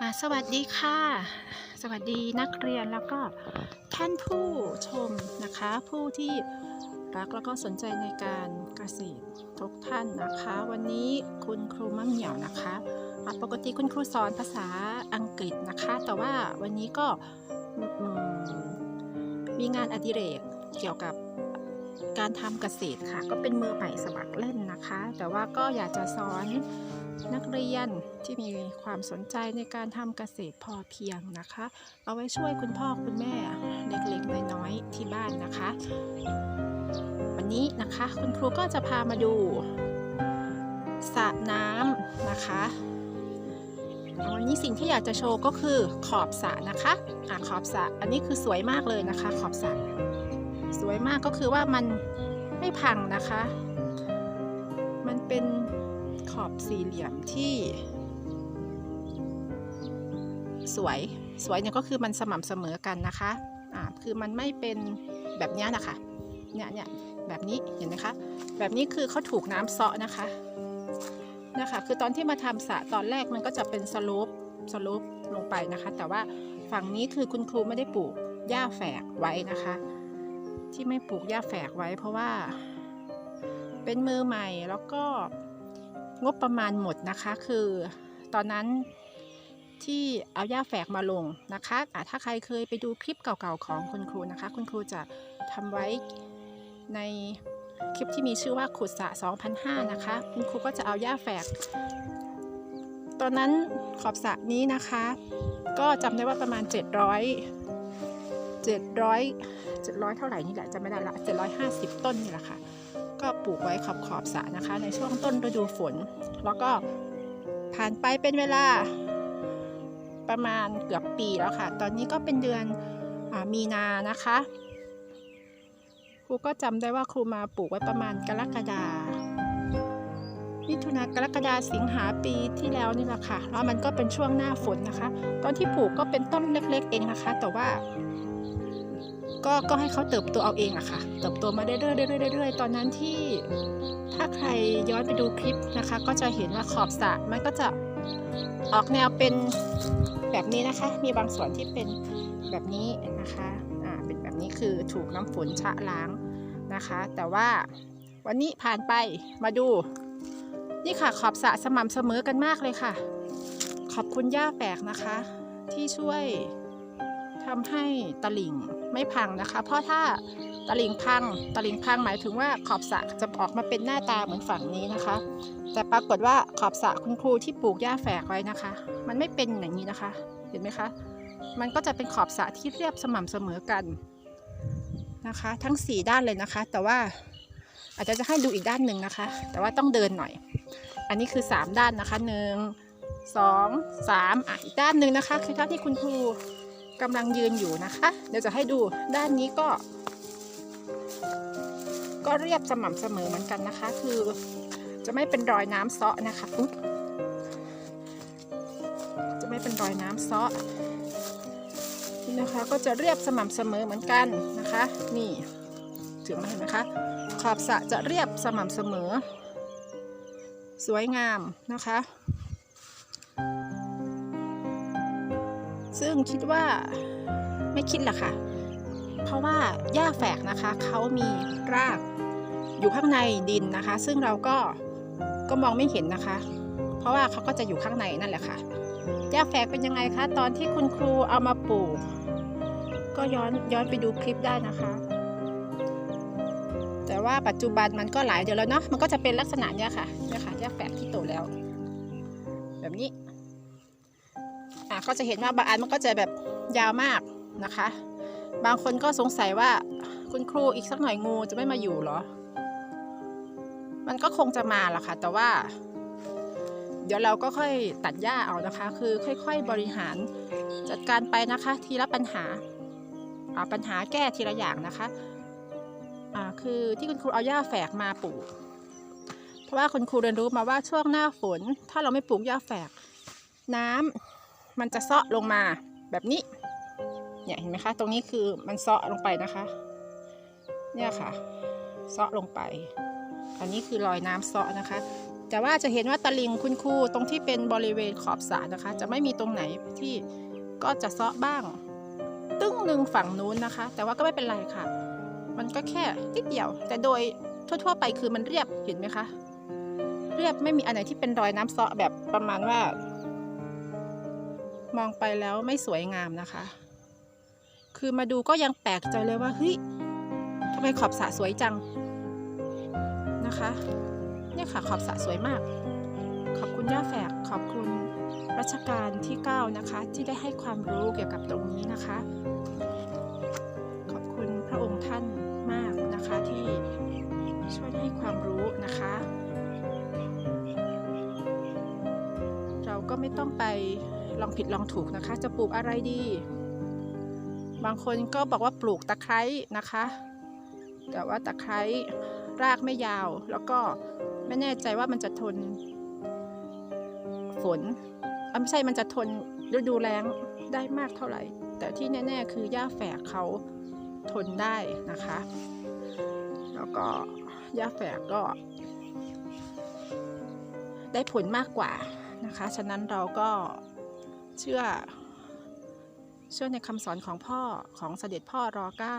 อ่าสวัสดีค่ะ สวัสดีนักเรียนแล้วก็ท่านผู้ชมนะคะ ผู้ที่รักแล้วก็สนใจในการเกษตรทุกท่านนะคะ วันนี้คุณครูมะเหมี่ยวนะคะปกติคุณครูสอนภาษาอังกฤษนะคะ แต่ว่าวันนี้ก็มมีงานอดิเรกเกี่ยวกับการทำเกษตรค่ะ ก็เป็นมือใหม่สมัครเล่นนะคะ แต่ว่าก็อยากจะสอน นักเรียนที่มีความสนใจในการทำเกษตรพอเพียงนะคะ เอาไว้ช่วยคุณพ่อคุณแม่เล็กๆน้อยๆที่บ้านนะคะ วันนี้นะคะคุณครูก็จะพามาดูสระน้ำนะคะวันนี้สิ่งที่อยากจะโชว์ก็คือขอบสระนะคะอะขอบสระอันนี้คือสวยมากเลยนะคะ ขอบสระสวยมากก็คือว่ามันไม่พังนะคะ มันเป็น อบสี่เหลี่ยมที่ สวย สวยเนี่ยก็คือมันสม่ำเสมอกันนะคะ อ่า คือมันไม่เป็นแบบนี้นะคะ เนี่ยเนี่ยแบบนี้ เห็นไหมคะ แบบนี้คือเขาถูกน้ำเซาะนะคะ นะคะ คือตอนที่มาทำสระตอนแรกมันก็จะเป็นสโลป สโลปลงไปนะคะ แต่ว่าฝั่งนี้คือคุณครูไม่ได้ปลูกหญ้าแฝกไว้นะคะ ที่ไม่ปลูกหญ้าแฝกไว้เพราะว่าเป็นมือใหม่แล้วก็ งบประมาณหมดนะคะ คือตอนนั้นที่เอาหญ้าแฝกมาลงนะคะะถ้าใครเคยไปดูคลิปเก่าๆของคุณครูนะคะ คุณครูจะทำไว้ในคลิปที่มีชื่อว่าขุดสะ2005 นะคะ คุณครูก็จะเอาหญ้าแฝก ตอนนั้นขอบสระนี้นะคะ ก็จำได้ว่าประมาณ 700 700 700 เท่าไหร่นี่แหละจำไม่ได้ละ 750 ต้นนี่แหละค่ะ ก็ปลูกไว้ขอบขอบสระนะคะ ในช่วงต้นฤดูฝน แล้วก็ผ่านไปเป็นเวลาประมาณเกือบปีแล้วค่ะ ตอนนี้ก็เป็นเดือนอมีนานะคะ ครูก็จำได้ว่าครูมาปลูกไว้ประมาณกรกฎามิถุนากรกฎาสิงหาปีที่แล้วนี่แหละค่ะ แล้วมันก็เป็นช่วงหน้าฝนนะคะ ตอนที่ปลูกก็เป็นต้นเล็กๆ เองนะคะ แต่ว่า ก็ก็ให้เขาเติบโตเอาเองอะค่ะ เติบโตมาเรื่อยๆเรื่อยๆเรื่อยๆตอนนั้นที่ถ้าใครย้อนไปดูคลิปนะคะ ก็จะเห็นว่าขอบสระมันก็จะออกแนวเป็นแบบนี้นะคะ มีบางส่วนที่เป็นแบบนี้นะคะอ่าเป็นแบบนี้คือถูกน้ำฝนชะล้างนะคะ แต่ว่าวันนี้ผ่านไปมาดู นี่ค่ะขอบสระสม่ำเสมอกันมากเลยค่ะ ขอบคุณย่าแฝกนะคะ ที่ช่วย ทำให้ตลิ่งไม่พังนะคะ เพราะถ้าตลิ่งพังตลิ่งพังหมายถึงว่าขอบสระจะออกมาเป็นหน้าตาเหมือนฝั่งนี้นะคะ แต่ปรากฏว่าขอบสระคุณครูที่ปลูกหญ้าแฝกไว้นะคะ มันไม่เป็นอย่างนี้นะคะ เห็นไหมคะ มันก็จะเป็นขอบสระที่เรียบสม่ำเสมอกันนะคะ ทั้ง 4 ด้านเลยนะคะ แต่ว่าอาจจะจะให้ดูอีกด้านหนึ่งนะคะ แต่ว่าต้องเดินหน่อย อันนี้คือ 3 ด้านนะคะหนึ่งสองสามอะอีกด้านหนึ่งนะคะ คือด้านที่คุณครู กำลังยืนอยู่นะคะ เดี๋ยวจะให้ดูด้านนี้ก็ ก็เรียบสม่ำเสมอเหมือนกันนะคะ คือจะไม่เป็นรอยน้ำเซาะนะคะอุ๊ยจะไม่เป็นรอยน้ำเซาะนี่นะคะก็จะเรียบสม่ำเสมอเหมือนกันนะคะ นี่ถึงมาเห็นไหมคะขอบสะจะเรียบสม่ำเสมอ สวยงามนะคะ ซึ่งคิดว่าไม่คิดละค่ะ เพราะว่าหญ้าแฝกนะคะเขามีรากอยู่ข้างในดินนะคะ ซึ่งเราก็ก็มองไม่เห็นนะคะ เพราะว่าเขาก็จะอยู่ข้างในนั่นแหละค่ะหญ้าแฝกเป็นยังไงคะ ตอนที่คุณครูเอามาปลูก ก็ย้อนย้อนไปดูคลิปได้นะคะ แต่ว่าปัจจุบันมันก็หลายเดือนแล้วเนาะมันก็จะเป็นลักษณะเนี้ยค่ะเนี่ยค่ะหญ้าแฝกที่โตแล้ว แบบนี้ อะก็จะเห็นว่าบางอันมันก็จะแบบยาวมากนะคะ บางคนก็สงสัยว่าคุณครูอีกสักหน่อยงูจะไม่มาอยู่เหรอ มันก็คงจะมาแหละค่ะ แต่ว่า เดี๋ยวเราก็ค่อยตัดหญ้าเอานะคะ คือค่อยๆบริหารจัดการไปนะคะ ทีละปัญหาปัญหาแก้ทีละอย่างนะคะคือที่คุณครูเอาหญ้าแฝกมาปลูก เพราะว่าคุณครูเรียนรู้มาว่าช่วงหน้าฝน ถ้าเราไม่ปลูกหญ้าแฝก น้ำ มันจะเซาะลงมาแบบนี้ เนี่ยเห็นไหมคะ ตรงนี้คือมันเซาะลงไปนะคะ เนี่ยค่ะเซาะลงไป อันนี้คือรอยน้ำเซาะนะคะ แต่ว่าจะเห็นว่าตะลิงคุณครูตรงที่เป็นบริเวณขอบสระนะคะ จะไม่มีตรงไหนที่ก็จะเซาะบ้าง ตึ้งหนึ่งฝั่งนู้นนะคะ แต่ว่าก็ไม่เป็นไรค่ะ มันก็แค่นิดเดียว แต่โดยทั่ว ๆ ไปคือมันเรียบเห็นไหมคะ เรียบไม่มีอันไหนที่เป็นรอยน้ำเซาะแบบประมาณว่า มองไปแล้วไม่สวยงามนะคะ คือมาดูก็ยังแปลกใจเลยว่าเฮ้ยทำไมขอบสระสวยจังนะคะ เนี่ยค่ะขอบสระสวยมาก ขอบคุณย่าแฝกขอบคุณรัชกาลที่ 9 นะคะ ที่ได้ให้ความรู้เกี่ยวกับตรงนี้นะคะ ขอบคุณพระองค์ท่านมากนะคะที่ช่วยให้ความรู้นะคะ เราก็ไม่ต้องไป ลองผิดลองถูกนะคะ จะปลูกอะไรดี บางคนก็บอกว่าปลูกตะไคร้นะคะ แต่ว่าตะไคร้รากไม่ยาว แล้วก็ไม่แน่ใจว่ามันจะทน ฝนไม่ใช่มันจะทนฤดูแล้งได้มากเท่าไหร่ แต่ที่แน่ ๆ คือหญ้าแฝกเขาทนได้นะคะ แล้วก็หญ้าแฝกก็ ได้ผลมากกว่านะคะ ฉะนั้นเราก็ เชื่อ เชื่อในคำสอนของพ่อของเสด็จพ่อรอเก้า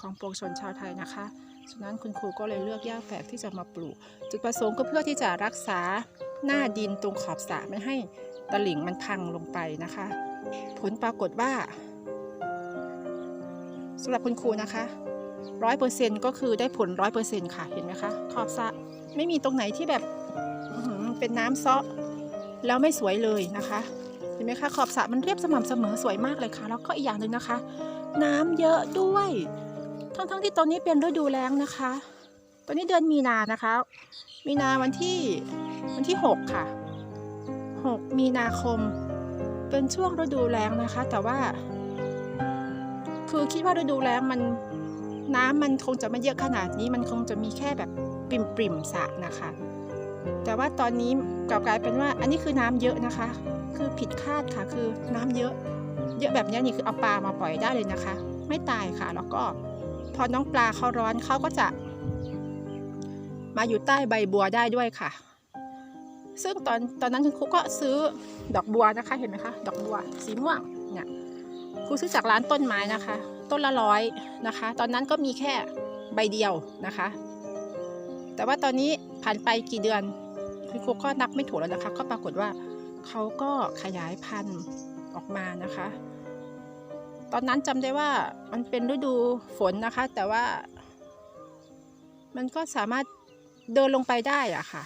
ของปวงชนชาวไทยนะคะฉะนั้นคุณครูก็เลยเลือกหญ้าแฝกที่จะมาปลูก จุดประสงค์ก็เพื่อที่จะรักษาหน้าดินตรงขอบสระไม่ให้ตลิ่งมันพังลงไปนะคะ ผลปรากฏว่าสำหรับคุณครูนะคะร้อยเปอร์เซ็นก็คือได้ผลร้อยเปอร์เซ็นค่ะเห็นไหมคะ ขอบสระไม่มีตรงไหนที่แบบเป็นน้ำซาะแล้วไม่สวยเลยนะคะ เห็นไหมคะขอบสระมันเรียบสม่ำเสมอสวยมากเลยค่ะ แล้วก็อีกอย่างหนึ่งนะคะ น้ำเยอะด้วย ทั้งๆที่ตอนนี้เป็นฤดูแล้งนะคะ ตอนนี้เดือนมีนานะคะ มีนาวันที่วันที่ 6 ค่ะ 6 มีนาคม เป็นช่วงฤดูแล้งนะคะ แต่ว่า คือคิดว่าฤดูแล้งมันน้ำมันคงจะไม่เยอะขนาดนี้ มันคงจะมีแค่แบบปริมปริมๆสระนะคะ แต่ว่าตอนนี้กลับกลายเป็นว่าอันนี้คือน้ำเยอะนะคะ คือผิดคาดค่ะ คือน้ำเยอะ เยอะแบบนี้นี่คือเอาปลามาปล่อยได้เลยนะคะ ไม่ตายค่ะ แล้วก็พอน้องปลาเขาร้อนเขาก็จะ มาอยู่ใต้ใบบัวได้ด้วยค่ะ ซึ่งตอนตอนนั้นคุณครูก็ซื้อดอกบัวนะคะ เห็นไหมคะ ดอกบัวสีม่วงเนี่ยครูซื้อจากร้านต้นไม้นะคะ ต้นละร้อยนะคะ ตอนนั้นก็มีแค่ใบเดียวนะคะ แต่ว่าตอนนี้ผ่านไปกี่เดือนคุณครูก็นับไม่ถูกแล้วนะคะ ก็ปรากฏว่าเขาก็ขยายพันธุ์ออกมานะคะ ตอนนั้นจำได้ว่ามันเป็นฤดูฝนนะคะ แต่ว่า มันก็สามารถเดินลงไปได้อะค่ะ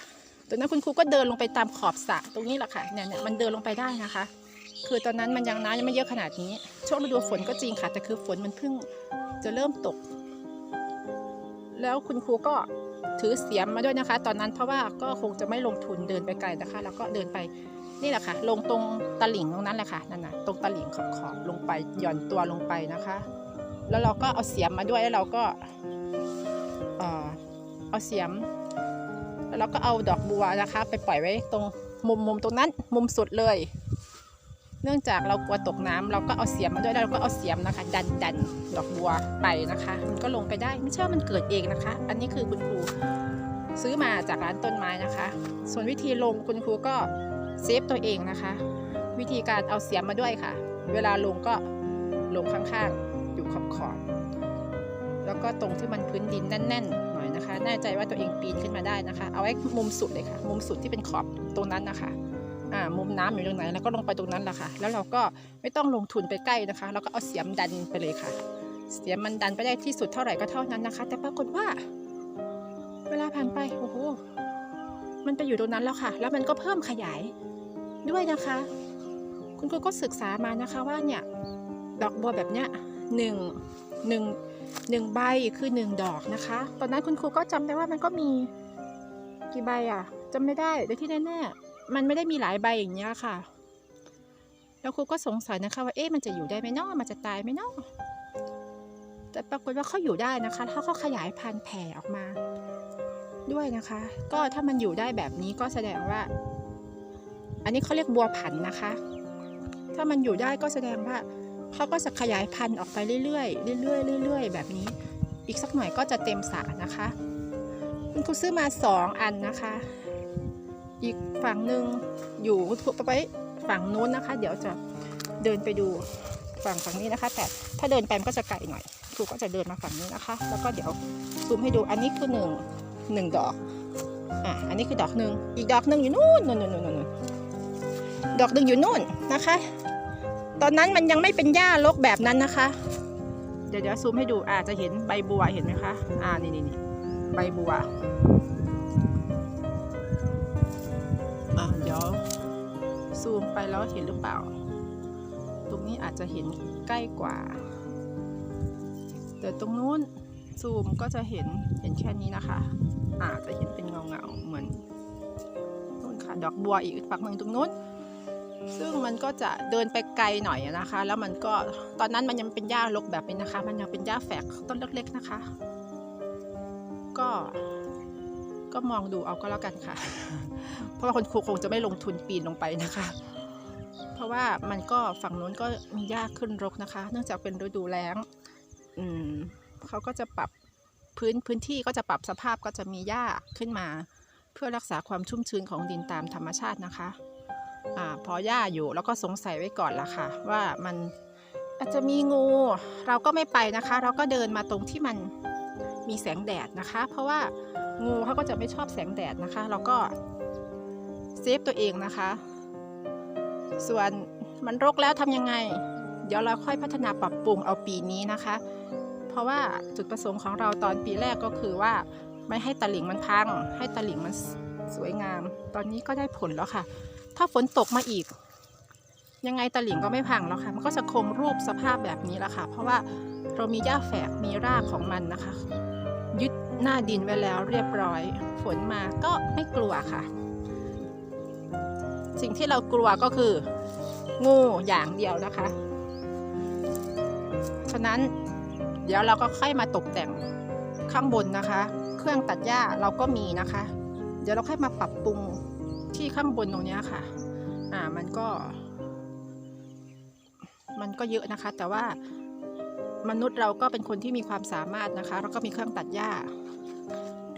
ตอนนั้นคุณครูก็เดินลงไปตามขอบสระตรงนี้แหละค่ะเนี่ยเนี่ยมันเดินลงไปได้นะคะ คือตอนนั้นมันยังน้ำยังไม่เยอะขนาดนี้ ช่วงฤดูฝนก็จริงค่ะ แต่คือฝนมันเพิ่งจะเริ่มตก แล้วคุณครูก็ ถือเสียมมาด้วยนะคะ ตอนนั้นเพราะว่าก็คงจะไม่ลงทุนเดินไปไกลนะคะ แล้วก็เดินไปนี่แหละค่ะ ลงตรงตลิ่งตรงนั้นแหละค่ะนั่นนะตรงตลิ่งขอบขอบลงไปหย่อนตัวลงไปนะคะ แล้วเราก็เอาเสียมมาด้วยแล้วเราก็เออเอาเสียม แล้วเราก็เอาดอกบัวนะคะ ไปปล่อยไว้ตรงมุมมุมตรงนั้น มุมสุดเลย เนื่องจากเรากลัวตกน้ำเราก็เอาเสียมมาด้วยแล้วเราก็เอาเสียมนะคะ ดันดันดอกบัวไปนะคะ มันก็ลงไปได้ไม่ใช่ว่ามันเกิดเองนะคะ อันนี้คือคุณครูซื้อมาจากร้านต้นไม้นะคะ ส่วนวิธีลงคุณครูก็เซฟตัวเองนะคะ วิธีการเอาเสียมมาด้วยค่ะ เวลาลงก็ลงข้างๆ อยู่ขอบขอบแล้วก็ตรงที่มันพื้นดินแน่นๆหน่อยนะคะ แน่ใจว่าตัวเองปีนขึ้นมาได้นะคะ เอาไว้มุมสุดเลยค่ะ มุมสุดที่เป็นขอบตรงนั้นนะคะ มุมน้ำอยู่ตรงไหนแล้วก็ลงไปตรงนั้นแหละค่ะ แล้วเราก็ไม่ต้องลงทุนไปใกล้นะคะ แล้วก็เอาเสียมดันไปเลยค่ะ เสียมมันดันไปได้ที่สุดเท่าไหร่ก็เท่านั้นนะคะ แต่ปรากฏว่า เวลาผ่านไปโอ้โหมันไปอยู่ตรงนั้นแล้วค่ะ แล้วมันก็เพิ่มขยายด้วยนะคะ คุณครูก็ศึกษามานะคะว่าเนี่ยดอกบัวแบบเนี้ยหนึ่งหนึ่งหนึ่งใบคือหนึ่งดอกนะคะ ตอนนั้นคุณครูก็จำได้ว่ามันก็มีกี่ใบอะจำไม่ได้แต่ที่แน่ๆ มันไม่ได้มีหลายใบอย่างเงี้ยค่ะ แล้วครูก็สงสัยนะคะว่าเอ๊ะมันจะอยู่ได้ไหมเนาะมันจะตายไหมเนาะแต่ปรากฏว่าเขาอยู่ได้นะคะ ถ้าเขาขยายพันธุ์แผ่ออกมาด้วยนะคะ ก็ถ้ามันอยู่ได้แบบนี้ก็แสดงว่า อันนี้เขาเรียกบัวผันนะคะ ถ้ามันอยู่ได้ก็แสดงว่าเขาก็จะขยายพันธุ์ออกไปเรื่อยๆเรื่อยๆเรื่อยๆแบบนี้ อีกสักหน่อยก็จะเต็มสระนะคะ คุณครูซื้อมาสองอันนะคะ อีกฝั่งหนึ่งอยู่ไปฝั่งนู้นนะคะ เดี๋ยวจะเดินไปดูฝั่งฝั่งนี้นะคะ แต่ถ้าเดินไปมันก็จะไกลหน่อยครูก็จะเดินมาฝั่งนี้นะคะ แล้วก็เดี๋ยวซูมให้ดูอันนี้คือหนึ่งหนึ่งดอกอะอันนี้คือดอกหนึ่งอีกดอกหนึ่งอยู่นู่นนู่นนู่นนู่นดอกหนึ่งอยู่นู่นนะคะ ตอนนั้นมันยังไม่เป็นหญ้ารกแบบนั้นนะคะ เดี๋ยวเดี๋ยวซูมให้ดูอาจจะเห็นใบบัวเห็นไหมคะอ่านี่นี่นี่ใบบัว ซูมไปแล้วเห็นหรือเปล่า ตรงนี้อาจจะเห็นใกล้กว่า แต่ตรงนู้นซูมก็จะเห็นเห็นแค่นี้นะคะอาจจะเห็นเป็นเงาเงาเหมือนนู่นค่ะดอกบัวอีกฝั่งหนึ่งตรงนู้น ซึ่งมันก็จะเดินไปไกลหน่อยนะคะ แล้วมันก็ตอนนั้นมันยังเป็นหญ้ารกแบบนี้นะคะ มันยังเป็นหญ้าแฝกต้นเล็กๆนะคะ ก็ ก็มองดูเอาก็แล้วกันค่ะ เพราะว่าคนครูคงจะไม่ลงทุนปีนลงไปนะคะ เพราะว่ามันก็ฝั่งนู้นก็มีหญ้าขึ้นรกนะคะ เนื่องจากเป็นฤดูแล้งอืมเขาก็จะปรับพื้นพื้นที่ก็จะปรับสภาพก็จะมีหญ้าขึ้นมา เพื่อรักษาความชุ่มชื้นของดินตามธรรมชาตินะคะอ่าพอหญ้าอยู่แล้วก็สงสัยไว้ก่อนละค่ะ ว่ามันอาจจะมีงู เราก็ไม่ไปนะคะ เราก็เดินมาตรงที่มันมีแสงแดดนะคะ เพราะว่า งูเขาก็จะไม่ชอบแสงแดดนะคะ เราก็เซฟตัวเองนะคะ ส่วนมันรกแล้วทำยังไง เดี๋ยวเราค่อยพัฒนาปรับปรุงเอาปีนี้นะคะ เพราะว่าจุดประสงค์ของเราตอนปีแรกก็คือว่าไม่ให้ตลิ่งมันพัง ให้ตลิ่งมันสวยงาม ตอนนี้ก็ได้ผลแล้วค่ะ ถ้าฝนตกมาอีก ยังไงตลิ่งก็ไม่พังแล้วค่ะ มันก็จะคงรูปสภาพแบบนี้แหละค่ะ เพราะว่าเรามีหญ้าแฝกมีรากของมันนะคะ หน้าดินไว้แล้วเรียบร้อย ฝนมาก็ไม่กลัวค่ะ สิ่งที่เรากลัวก็คือ งูอย่างเดียวนะคะ ฉะนั้นเดี๋ยวเราก็ค่อยมาตกแต่งข้างบนนะคะ เครื่องตัดหญ้าเราก็มีนะคะ เดี๋ยวเราค่อยมาปรับปรุงที่ข้างบนตรงนี้ค่ะ อ่ามันก็ มันก็เยอะนะคะ แต่ว่ามนุษย์เราก็เป็นคนที่มีความสามารถนะคะเราก็มีเครื่องตัดหญ้า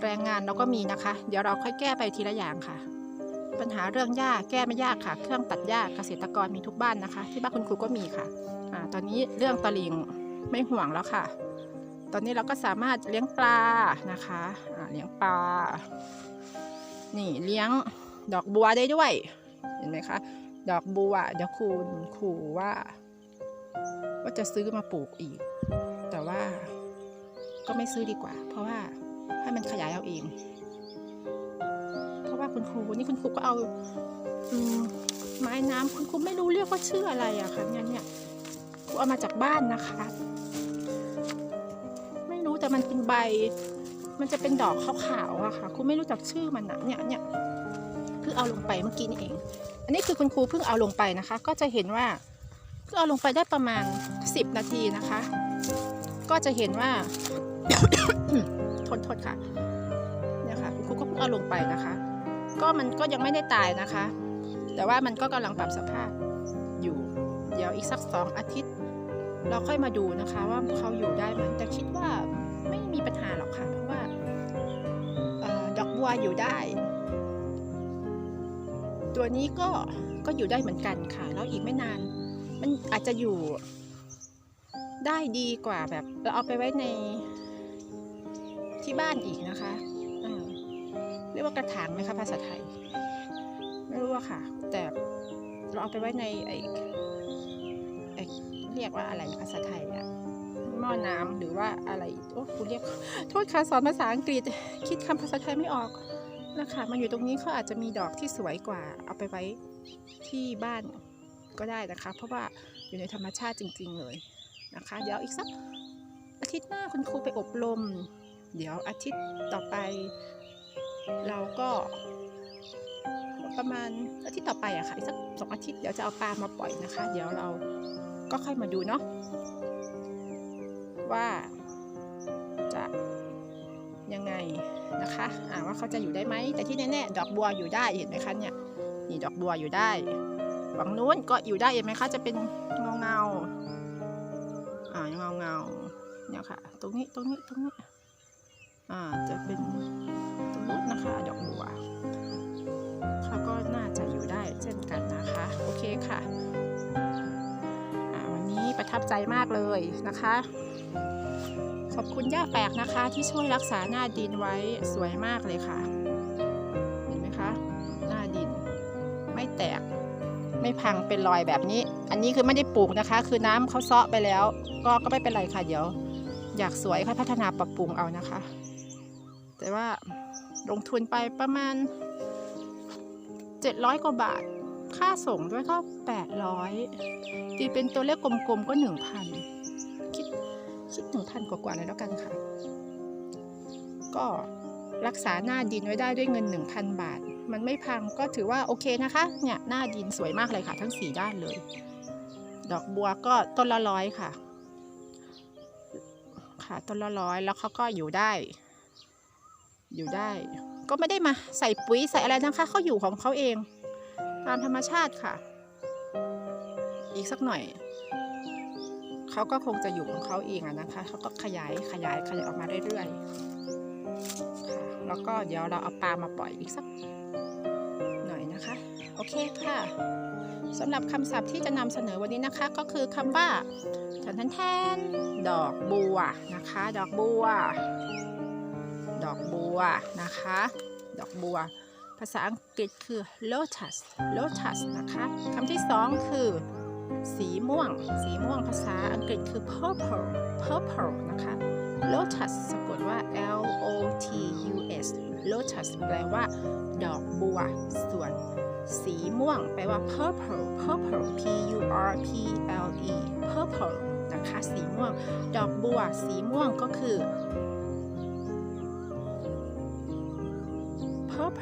แรงงานเราก็มีนะคะ เดี๋ยวเราค่อยแก้ไปทีละอย่างค่ะ ปัญหาเรื่องหญ้าแก้ไม่ยากค่ะ เครื่องตัดหญ้าเกษตรกรมีทุกบ้านนะคะ ที่บ้านคุณครูก็มีค่ะอตอนนี้เรื่องตะลิงไม่ห่วงแล้วค่ะ ตอนนี้เราก็สามารถเลี้ยงปลานะคะเลี้ยงปลา นี่เลี้ยงดอกบัวได้ด้วย เห็นไหมคะ ดอกบัวเดี๋ยวครูครูว่า ว่าจะซื้อมาปลูกอีก แต่ว่าก็ไม่ซื้อดีกว่า เพราะว่า ให้มันขยายเอาเอง เพราะว่าคุณครูนี่คุณครูก็เอาอไม้น้ำคุณครูไม่รู้เรียกว่าชื่ออะไรอะคะเนี่ยเนี่ยครูเอามาจากบ้านนะคะ ไม่รู้แต่มันเป็นใบ มันจะเป็นดอกขาวๆอะค่ะครูไม่รู้จักชื่อมันนะเนี่ยเนี่ยเพิ่งเอาลงไปเมื่อกี้นี่เอง อันนี้คือคุณครูเพิ่งเอาลงไปนะคะ ก็จะเห็นว่าเพิ่งเอาลงไปได้ประมาณ 10 นาทีนะคะ ก็จะเห็นว่า โทษโทษค่ะเนี่ยค่ะคุณครูก็เพิ่งเอาลงไปนะคะ ก็มันก็ยังไม่ได้ตายนะคะ แต่ว่ามันก็กำลังปรับสภาพอยู่ เดี๋ยวอีกสักสองอาทิตย์ เราค่อยมาดูนะคะ ว่าเขาอยู่ได้ไหมแต่คิดว่าไม่มีปัญหาหรอกค่ะ เพราะว่าออดอกบัวอยู่ได้ ตัวนี้ก็ก็อยู่ได้เหมือนกันค่ะ แล้วอีกไม่นาน มันอาจจะอยู่ได้ดีกว่าแบบ เราเอาไปไว้ใน ที่บ้านอีกนะคะเรียกว่ากระถางไหมคะภาษาไทย ไม่รู้อะค่ะ แต่เราเอาไปไว้ในไอไอเรียกว่าอะไรภาษาไทยอะหม้อน้ำหรือว่าอะไรโอ้คุณเรียกโทษค่ะสอนภาษาอังกฤษ คิดคำภาษาไทยไม่ออกนะคะมาอยู่ตรงนี้เขาอาจจะมีดอกที่สวยกว่า เอาไปไว้ที่บ้านก็ได้นะคะ เพราะว่าอยู่ในธรรมชาติจริง ๆ เลยนะคะ เดี๋ยวอีกสักอาทิตย์หน้าคุณครูไปอบรม เดี๋ยวอาทิตย์ต่อไป เราก็ประมาณอาทิตย์ต่อไปอะค่ะอีกสักสองอาทิตย์เดี๋ยวจะเอาปลามาปล่อยนะคะ เดี๋ยวเราก็ค่อยมาดูเนาะว่าจะยังไงนะคะอ่าว่าเขาจะอยู่ได้ไหมแต่ที่แน่ๆดอกบัวอยู่ได้เห็นไหมคะเนี่ยนี่ดอกบัวอยู่ได้ฝั่งนู้นก็อยู่ได้เห็นไหมคะจะเป็นเงาเงาอ่าเงาเงาเนี่ยค่ะ ตรงนี้ตรงนี้ตรงนี้ อ่าจะเป็นตรงนู้นนะคะดอกบัวเขาก็น่าจะอยู่ได้เช่นกันนะคะ โอเคค่ะวันนี้ประทับใจมากเลยนะคะ ขอบคุณย่าแปลกนะคะ ที่ช่วยรักษาหน้าดินไว้สวยมากเลยค่ะ เห็นไหมคะ หน้าดินไม่แตกไม่พังเป็นรอยแบบนี้ อันนี้คือไม่ได้ปลูกนะคะ คือน้ำเขาเซาะไปแล้ว ก็ก็ไม่เป็นไรค่ะเดี๋ยว อยากสวยค่อยพัฒนาปรับปรุงเอานะคะ แต่ว่าลงทุนไปประมาณ 700 กว่าบาท ค่าส่งด้วยก็ 800ตีเป็นตัวเลขกลมๆก็ 1,000 คิดคิด 1,000 กว่าๆเลยแล้วกันค่ะ ก็รักษาหน้าดินไว้ได้ด้วยเงิน 1,000 บาท มันไม่พังก็ถือว่าโอเคนะคะ เนี่ยหน้าดินสวยมากเลยค่ะ ทั้ง 4 ด้านเลย ดอกบัวก็ต้นละร้อยค่ะ ค่ะต้นละร้อยแล้วเขาก็อยู่ได้ อยู่ได้ ก็ไม่ได้มาใส่ปุ๋ยใส่อะไรนะคะเขาอยู่ของเขาเอง ตามธรรมชาติค่ะ อีกสักหน่อยเขาก็คงจะอยู่ของเขาเองอะนะคะเขาก็ขยายขยายขยายออกมาเรื่อยๆค่ะแล้วก็เดี๋ยวเราเอาปลามาปล่อยอีกสักหน่อยนะคะ โอเคค่ะสำหรับคำศัพท์ที่จะนำเสนอวันนี้นะคะ ก็คือคำว่าแทนแทนแทนดอกบัวนะคะ ดอกบัว ดอกบัวนะคะ ดอกบัว ภาษาอังกฤษคือ lotus lotus นะคะคำที่สองคือ สีม่วง สีม่วงภาษาอังกฤษคือ purple purple นะคะ lotus สะกดว่า L O T U S lotus แปลว่า ดอกบัว ส่วน สีม่วง แปลว่า purple purple P U R P L E purple นะคะ สีม่วง ดอกบัว สีม่วงก็คือ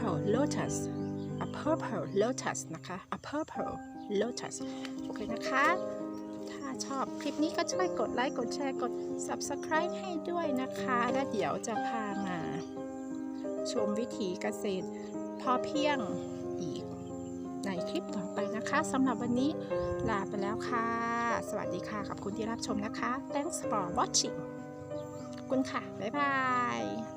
purple lotus a purple lotus นะคะ a purple lotus โอเคนะคะ ถ้าชอบคลิปนี้ก็ช่วยกดไลค์กดแชร์กด subscribe ให้ด้วยนะคะ แล้วเดี๋ยวจะพามา ชมวิถีเกษตร พอเพียงอีกในคลิปต่อไปนะคะสำหรับวันนี้ลาไปแล้วค่ะ สวัสดีค่ะ ขอบคุณที่รับชมนะคะ thanks for watching ขอบคุณค่ะ บ๊ายบาย